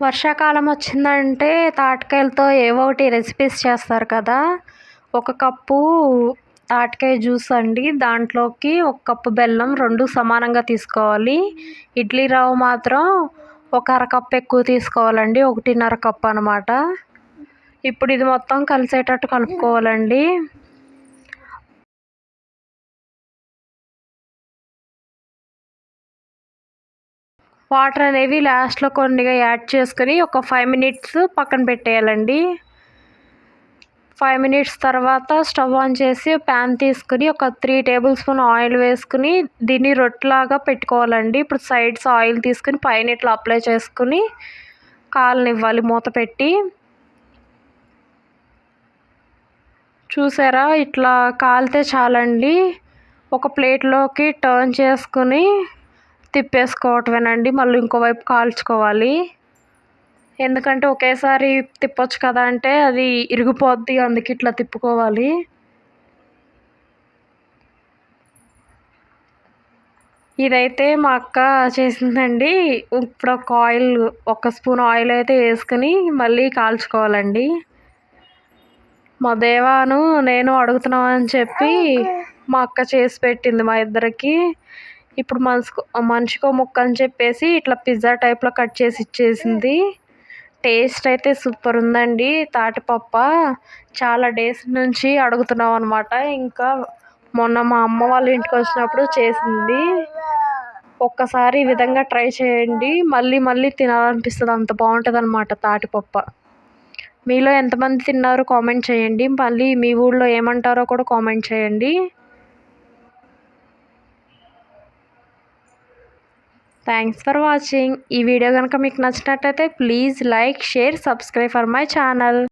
వర్షాకాలం వచ్చిందంటే తాటికాయలతో ఏవో ఒకటి రెసిపీస్ చేస్తారు కదా. ఒక కప్పు తాటికాయ జ్యూస్ అండి. దాంట్లోకి ఒక కప్పు బెల్లం రెండు సమానంగా తీసుకోవాలి. ఇడ్లీ రవ్వ మాత్రం ఒక అరకప్పు ఎక్కువ తీసుకోవాలండి. ఒకటిన్నర కప్పు అనమాట ఇప్పుడు ఇది మొత్తం కలిసేటట్టు కలుపుకోవాలండి. వాటర్ అనేవి లాస్ట్లో కొన్నిగా యాడ్ చేసుకొని ఒక ఫైవ్ మినిట్స్ పక్కన పెట్టేయాలండి. ఫైవ్ మినిట్స్ తర్వాత స్టవ్ ఆన్ చేసి ప్యాన్ తీసుకుని ఒక త్రీ టేబుల్ స్పూన్ ఆయిల్ వేసుకుని దీన్ని రొట్టెలాగా పెట్టుకోవాలండి. ఇప్పుడు సైడ్స్ ఆయిల్ తీసుకుని పైన ఇట్లా అప్లై చేసుకుని కాలనివ్వాలి మూత పెట్టి. చూసారా? ఇట్లా కాలితే చాలండి. ఒక ప్లేట్లోకి టర్న్ చేసుకుని తిప్పేసుకోవటమేనండి. మళ్ళీ ఇంకోవైపు కాల్చుకోవాలి. ఎందుకంటే ఒకేసారి తిప్పొచ్చు కదా అంటే అది ఇరిగిపోద్ది అందుకే ఇట్లా తిప్పుకోవాలి. ఇదైతే మా అక్క చేసిందండి. ఇప్పుడు ఒక ఆయిల్ ఒక స్పూన్ ఆయిల్ అయితే వేసుకుని మళ్ళీ కాల్చుకోవాలండి. మా దేవాను నేను అడుగుతున్నామని చెప్పి మా అక్క చేసి పెట్టింది మా ఇద్దరికి. ఇప్పుడు మనసుకు మనిషికో ముక్క అని చెప్పేసి ఇట్లా పిజ్జా టైప్లో కట్ చేసి ఇచ్చేసింది. టేస్ట్ అయితే సూపర్ ఉందండి. తాటిపప్ప చాలా డేస్ నుంచి అడుగుతున్నాం అనమాట ఇంకా మొన్న మా అమ్మ వాళ్ళ ఇంటికి వచ్చినప్పుడు చేసింది. ఒక్కసారి ఈ విధంగా ట్రై చేయండి. మళ్ళీ మళ్ళీ తినాలనిపిస్తుంది. అంత బాగుంటుంది అనమాట తాటిపప్ప మీలో ఎంతమంది తిన్నారో? కామెంట్ చేయండి. మళ్ళీ మీ ఊళ్ళో ఏమంటారో కూడా కామెంట్ చేయండి. థ్యాంక్స్ ఫర్ వాచింగ్ ఈ వీడియో కనుక మీకు నచ్చినట్లయితే please like share subscribe for my channel